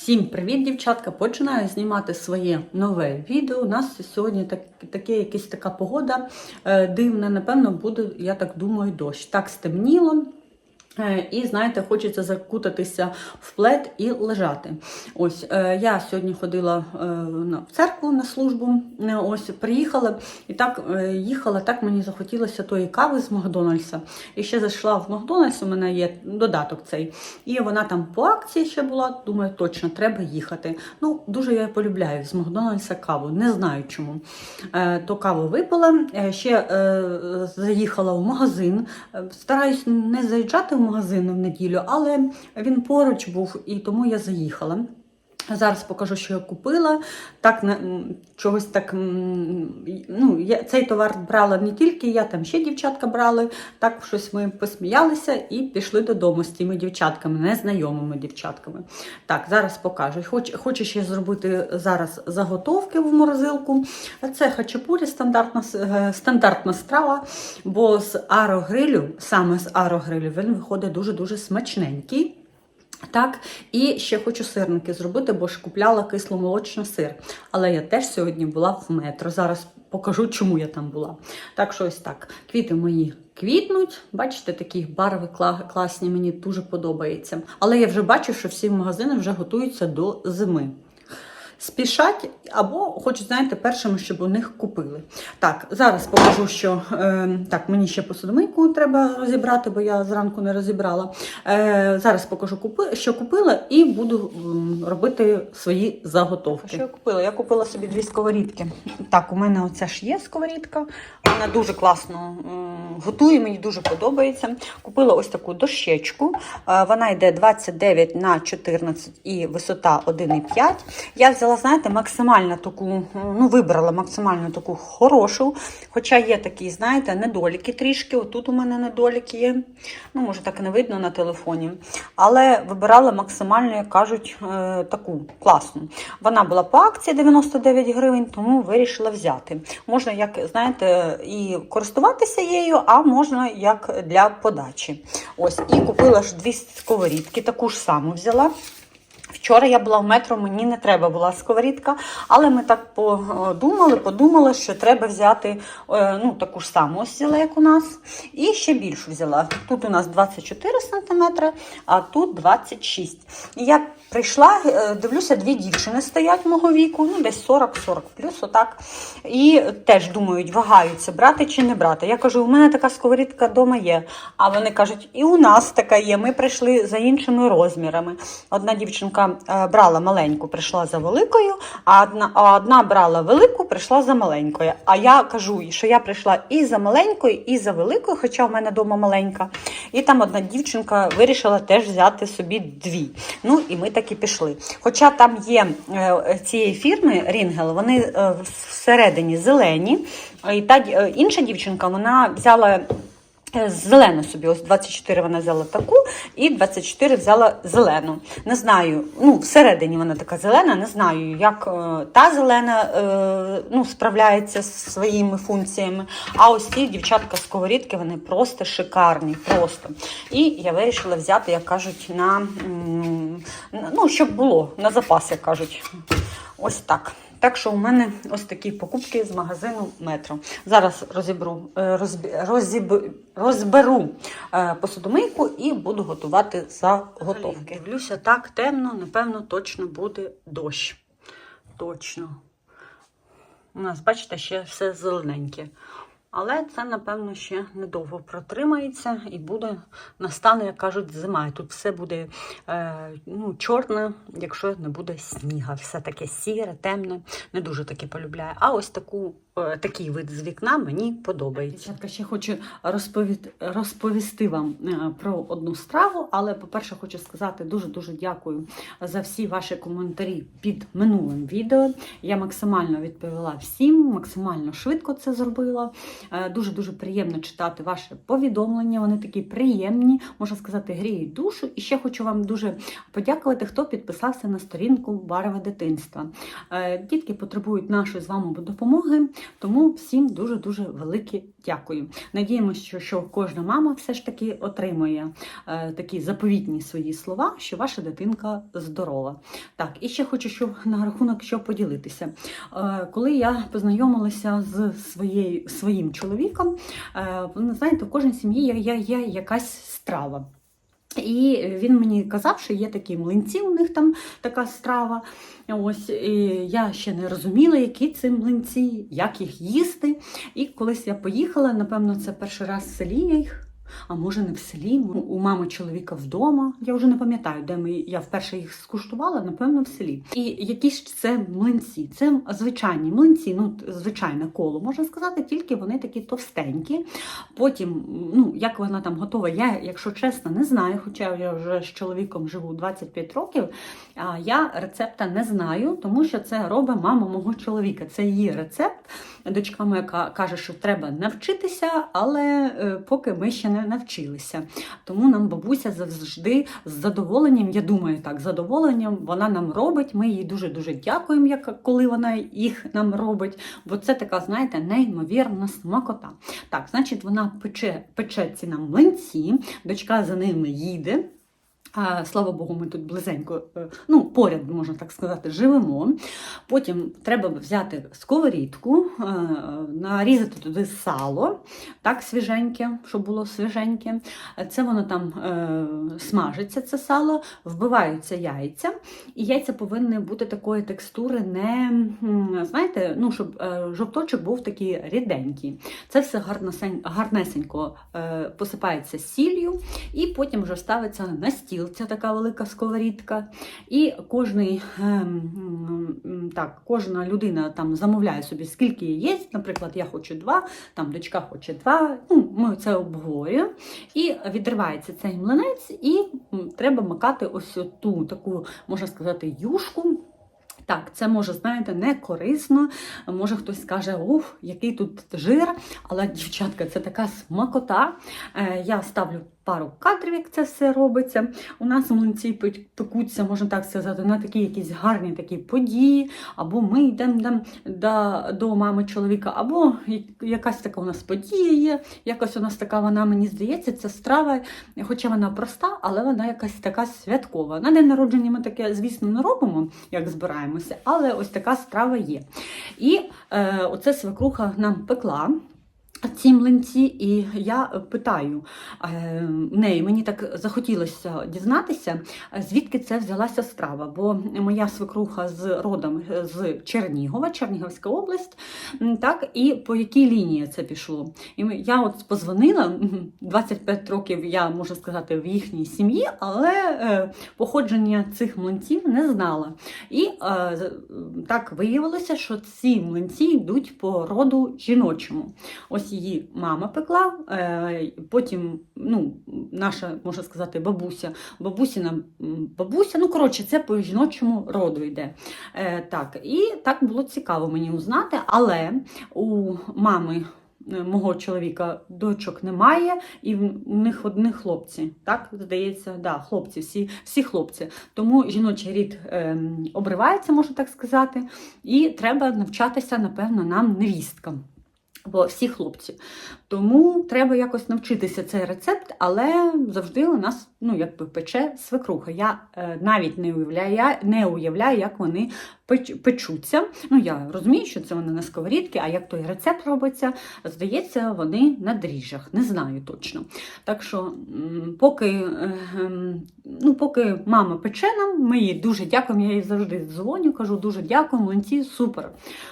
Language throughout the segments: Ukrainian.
Всім привіт, дівчатка! Починаю знімати своє нове відео. У нас сьогодні так, таке, якась така погода е, дивна. Напевно, буде, я так думаю, дощ. Так стемніло. Е, І знаєте, хочеться закутатися в плед і лежати. Ось е, я сьогодні ходила е, в церкву на службу. Ось приїхала і так їхала. Так мені захотілося тої кави з Макдональдса. І ще зайшла в Макдональдс. У мене є додаток цей. І вона там по акції ще була. Думаю, точно треба їхати. Ну дуже я полюбляю з Макдональдса каву. Не знаю чому. То каву випила. Ще заїхала в магазин. Стараюсь не заїжджати в магазин в неділю, але він поруч був і тому я заїхала. Зараз покажу, що я купила. Так, чогось так, ну, я, цей товар брала не тільки я, там ще дівчатка брали. Так щось ми посміялися і пішли додому з тими дівчатками, незнайомими дівчатками. Так, зараз покажу. Хоч, хочу ще зробити зараз заготовки в морозилку. Це хачапурі, стандартна, е, стандартна страва, бо з арогрилю, саме з арогрилю, він виходить дуже-дуже смачненький. Так, і ще хочу сирники зробити, бо ж купляла кисломолочний сир. Але я теж сьогодні була в метро. Зараз покажу, чому я там була. Так що ось так. Квіти мої квітнуть. Бачите, такі барви класні, мені дуже подобається. Але я вже бачу, що всі магазини вже готуються до зими. Спішать або хочуть, знаєте, першими, щоб у них купили. Так, зараз покажу, що е, так, мені ще посудомийку треба розібрати, бо я зранку не розібрала. Е, зараз покажу, що купила, і буду робити свої заготовки. Що я купила? Я купила собі дві сковорідки. Так, у мене оця ж є сковорідка. Вона дуже класно готує, мені дуже подобається. Купила ось таку дощечку. Е, Вона йде 29 на 14 і висота 1,5. Я взяла, знаєте, максимально таку, ну, вибрала максимально таку хорошу. Хоча є такі, знаєте, недоліки трішки. Отут у мене недоліки є. Ну, може, так не видно на телефоні. Але вибирала максимально, як кажуть, е, таку класну. Вона була по акції 99 гривень, тому вирішила взяти. Можна, як знаєте, і користуватися її, а можна як для подачі. Ось, і купила ж дві сковорідки, таку ж саму взяла. Вчора я була в метро, мені не треба була сковорідка, але ми так подумали, подумали, що треба взяти е, ну, таку ж саму ось як у нас, і ще більшу взяла. Тут у нас 24 см, а тут 26 І я прийшла, е, дивлюся, дві дівчини стоять мого віку, ну десь 40-40 плюс, отак. І теж думають, вагаються, брати чи не брати. Я кажу, у мене така сковорідка вдома є. А вони кажуть, і у нас така є. Ми прийшли за іншими розмірами. Одна дівчинка е, брала маленьку, прийшла за великою, а одна, а одна брала велику, прийшла за маленькою. А я кажу, що я прийшла і за маленькою, і за великою, хоча в мене вдома маленька. І там одна дівчинка вирішила теж взяти собі дві. Ну і ми і пішли. Хоча там є е, цієї фірми Рінгел, вони е, всередині зелені. І та е, інша дівчинка вона взяла. Е, Зелену собі, ось 24 вона взяла таку, і 24 взяла зелену. Не знаю, ну всередині вона така зелена, не знаю, як е, та зелена е, ну, справляється з своїми функціями. А ось ці дівчатка сковорідки, вони просто шикарні, просто. І я вирішила взяти, як кажуть, на ну, щоб було на запас, як кажуть. Ось так. Так що у мене ось такі покупки з магазину метро. Зараз розібру, розб, розіб, розберу е, посудомийку і буду готувати заготовки. Дивлюся, так темно, напевно, точно буде дощ. Точно. У нас, бачите, ще все зелененьке. Але це, напевно, ще недовго протримається і буде настане, як кажуть, зима. І тут все буде е, ну, чорне, якщо не буде сніга. Все таке сіре, темне, не дуже таке полюбляю. А ось таку, такий вид з вікна мені подобається. Дівчатка, ще хочу розповісти, розповісти вам е, про одну страву, але, по-перше, хочу сказати дуже-дуже дякую за всі ваші коментарі під минулим відео. Я максимально відповіла всім, максимально швидко це зробила. Е, Дуже-дуже приємно читати ваші повідомлення. Вони такі приємні, можна сказати, гріють душу. І ще хочу вам дуже подякувати, хто підписався на сторінку Барве дитинства. Е, Дітки потребують нашої з вами допомоги, Тому всім дуже-дуже велике дякую. Надіємося, що, що кожна мама все ж таки отримує е, такі заповітні свої слова, що ваша дитинка здорова. Так, і ще хочу що на рахунок що поділитися. Е, коли я познайомилася з своєю, своїм чоловіком, е, знаєте, в кожній сім'ї є, є, є якась страва. І він мені казав, що є такі млинці, у них там така страва. Ось і я ще не розуміла, які це млинці, як їх їсти. І колись я поїхала, напевно, це перший раз в селі я їх. А може не в селі, у мами чоловіка вдома. Я вже не пам'ятаю, де ми я вперше їх скуштувала, напевно, в селі. І які ж це млинці? Це звичайні млинці, ну звичайне коло, можна сказати, тільки вони такі товстенькі. Потім, ну як вона там готова, я, якщо чесно, не знаю, хоча я вже з чоловіком живу 25 років. А я рецепта не знаю, тому що це робить мама мого чоловіка. Це її рецепт. Дочка моя каже, що треба навчитися, але е, поки ми ще не навчилися. Тому нам бабуся завжди з задоволенням, я думаю, так, з задоволенням вона нам робить. Ми їй дуже дуже дякуємо, як коли вона їх нам робить. Бо це така, знаєте, неймовірна смакота. Так, значить, вона пече, пече ці нам млинці, дочка за ними їде. А, слава Богу, ми тут близенько, е, ну, поряд, можна так сказати, живемо. Потім треба взяти сковорідку, е, нарізати туди сало, так, свіженьке, щоб було свіженьке. Це воно там е, смажиться, це сало, вбиваються яйця. І яйця повинні бути такої текстури, не, знаєте, ну, щоб жовточок був такий ріденький. Це все гарнесенько посипається сіллю, і потім вже ставиться на стіл. Ця така велика сковорідка. І кожний, ем, так, кожна людина там замовляє собі, скільки є. Наприклад, я хочу два, там дочка хоче два. Ну, ми це обговорюємо. І відривається цей млинець, і треба макати ось ту таку, можна сказати, юшку. Так, це може, знаєте, не корисно. Може хтось скаже, уф, який тут жир. Але, дівчатка, це така смакота. Е, Я ставлю пару кадрів, як це все робиться. У нас млинці пек- пекуться, можна так сказати, на такі якісь гарні такі події. Або ми йдемо йдемо до, до мами чоловіка, або якась така у нас подія є. Якось у нас така вона, мені здається, ця страва, хоча вона проста, але вона якась така святкова. На день народження ми таке, звісно, не робимо, як збираємося, але ось така страва є. І е, оце свекруха нам пекла. Ці млинці, і я питаю е, в неї, мені так захотілося дізнатися, е, звідки це взялася страва. Бо моя свекруха з родом е, з Чернігова, Чернігівська область, так, і по якій лінії це пішло. І я от позвонила, 25 років я можу сказати в їхній сім'ї, але е, походження цих млинців не знала. І е, так виявилося, що ці млинці йдуть по роду жіночому. Ось її мама пекла, е, потім ну, наша, можна сказати, бабуся, бабусіна бабуся, ну коротше, це по жіночому роду йде. Е, так, і так було цікаво мені узнати, але у мами. е, Мого чоловіка дочок немає, і в них одні хлопці. Так, здається, да, хлопці, всі, всі хлопці. Тому жіночий рід ем, обривається, можна так сказати, і треба навчатися, напевно, нам невісткам. Бо всі хлопці. Тому треба якось навчитися цей рецепт, але завжди у нас ну, якби пече свекруха. Я е, навіть не уявляю, не уявляю, як вони печ, печуться. Ну, я розумію, що це вони на сковорідці, а як той рецепт робиться, здається, вони на дріжджах. Не знаю точно. Так що, поки, е, ем, ну, поки мама пече нам, ми їй дуже дякуємо. Я їй завжди дзвоню, кажу, дуже дякую, млинці, супер.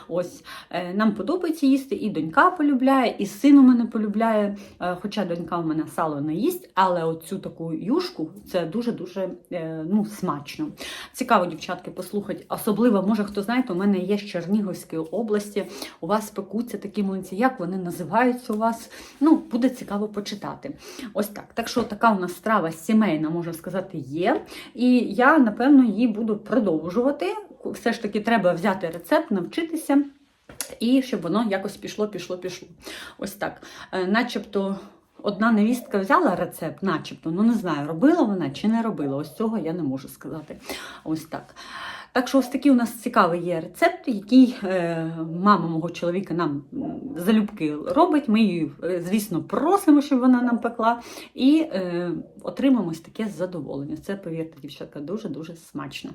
Ось е, нам подобається їсти, і донька полюбляє, і син у мене полюбляє. Е, Хоча донька в мене сало не їсть, але оцю таку юшку це дуже-дуже е, ну, смачно. Цікаво, дівчатки, послухати. Особливо, може, хто знаєте, у мене є з Чернігівської області. У вас пекуться такі млинці, як вони називаються у вас. Ну, буде цікаво почитати. Ось так. Так що така у нас страва сімейна, можна сказати, є. І я, напевно, її буду продовжувати. Все ж таки, треба взяти рецепт, навчитися. І щоб воно якось пішло, пішло, пішло. Ось так. Е, начебто одна невістка взяла рецепт, начебто, ну не знаю, робила вона чи не робила. Ось цього я не можу сказати. Ось так. Так що ось такий у нас цікавий є рецепт, який е, мама мого чоловіка нам залюбки робить. Ми її, е, звісно, просимо, щоб вона нам пекла, і отримаємо ось таке задоволення. Це, повірте, дівчатка, дуже-дуже смачно.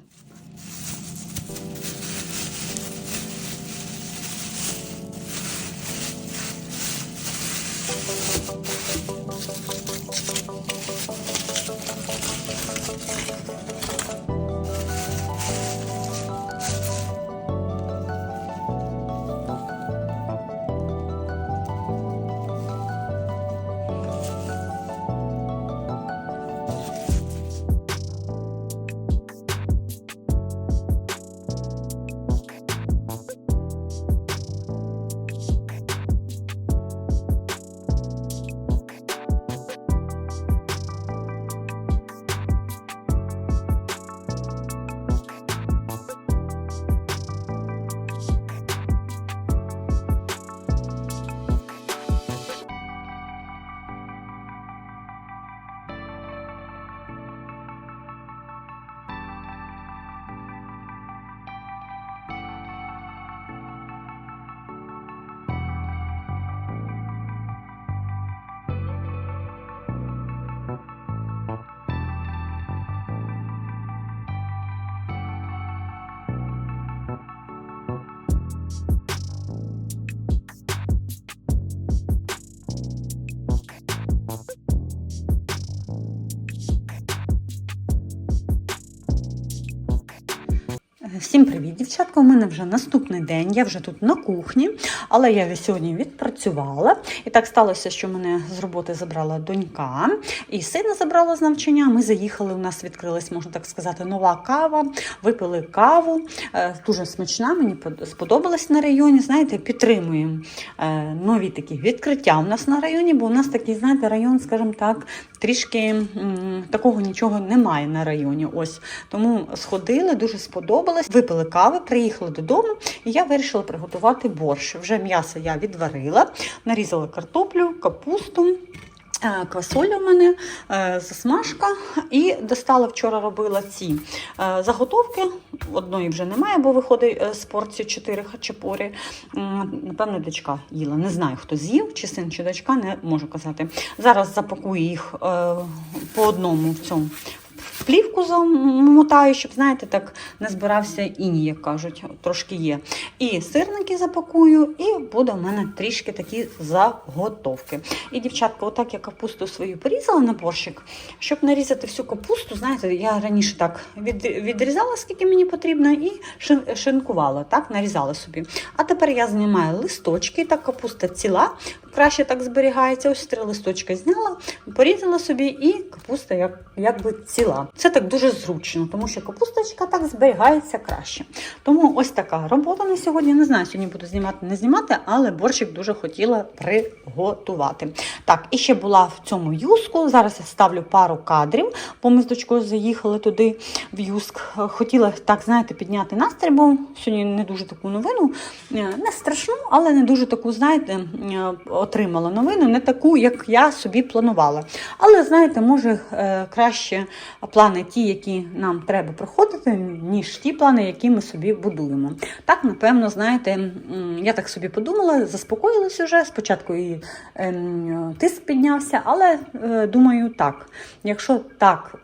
Привіт, дівчатка. У мене вже наступний день. Я вже тут на кухні, але я сьогодні відпрацювала. І так сталося, що мене з роботи забрала донька і сина забрала з навчання. Ми заїхали. У нас відкрилась, можна так сказати, нова кава. Випили каву. Е, Дуже смачна. Мені под- сподобалась на районі. Знаєте, підтримуємо е, нові такі відкриття у нас на районі, бо у нас такий, знаєте, район, скажімо так, трішки такого нічого немає на районі. Ось тому сходили, дуже сподобалось. Випили кави, приїхали додому, і я вирішила приготувати борщ. Вже м'ясо я відварила, нарізала картоплю, капусту. Е, Квасоля в мене, е, засмажка, і достала вчора робила ці е, заготовки. Одної вже немає, бо виходить з порції 4 хачапурі. Напевно, дочка їла. Не знаю, хто з'їв, чи син, чи дочка, не можу казати. Зараз запакую їх по одному в цьому плівку замотаю, щоб, знаєте, так не збирався іній, як кажуть, трошки є. І сирники запакую, і буде в мене трішки такі заготовки. І, дівчатка, отак я капусту свою порізала на борщик, щоб нарізати всю капусту, знаєте, я раніше так від, відрізала, скільки мені потрібно, і шин- шинкувала, так, нарізала собі. А тепер я знімаю листочки, так капуста ціла, краще так зберігається. Ось три листочки зняла, порізала собі, і капуста як, якби ціла. Це так дуже зручно, тому що капусточка так зберігається краще. Тому ось така робота на сьогодні. Не знаю, сьогодні буду знімати, не знімати, але борщик дуже хотіла приготувати. Так, і ще була в цьому юску. Зараз я ставлю пару кадрів, бо ми з дочкою заїхали туди в юск. Хотіла так, знаєте, підняти настрій, бо сьогодні не дуже таку новину, е, не страшну, але не дуже таку, знаєте, е, отримала новину, не таку, як я собі планувала. Але знаєте, може е, краще плани ті, які нам треба проходити, ніж ті плани, які ми собі будуємо. Так, напевно, знаєте, я так собі подумала, заспокоїлась уже. Спочатку і ем, тиск піднявся, але е, думаю, так. Якщо так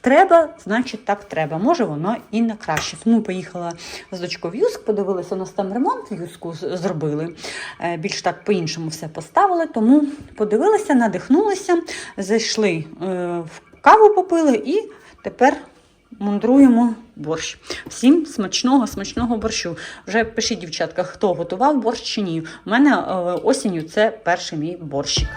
треба, значить так треба. Може, воно і на краще. Тому поїхала з дочкою в Юск, подивилася, у нас там ремонт в Юску зробили. Е, Більш так по-іншому все поставили. Тому подивилися, надихнулися, зайшли е, в каву попили і тепер мундруємо борщ. Всім смачного, смачного борщу. Вже пишіть, дівчатка, хто готував борщ чи ні. У мене е, осінню це перший мій борщик.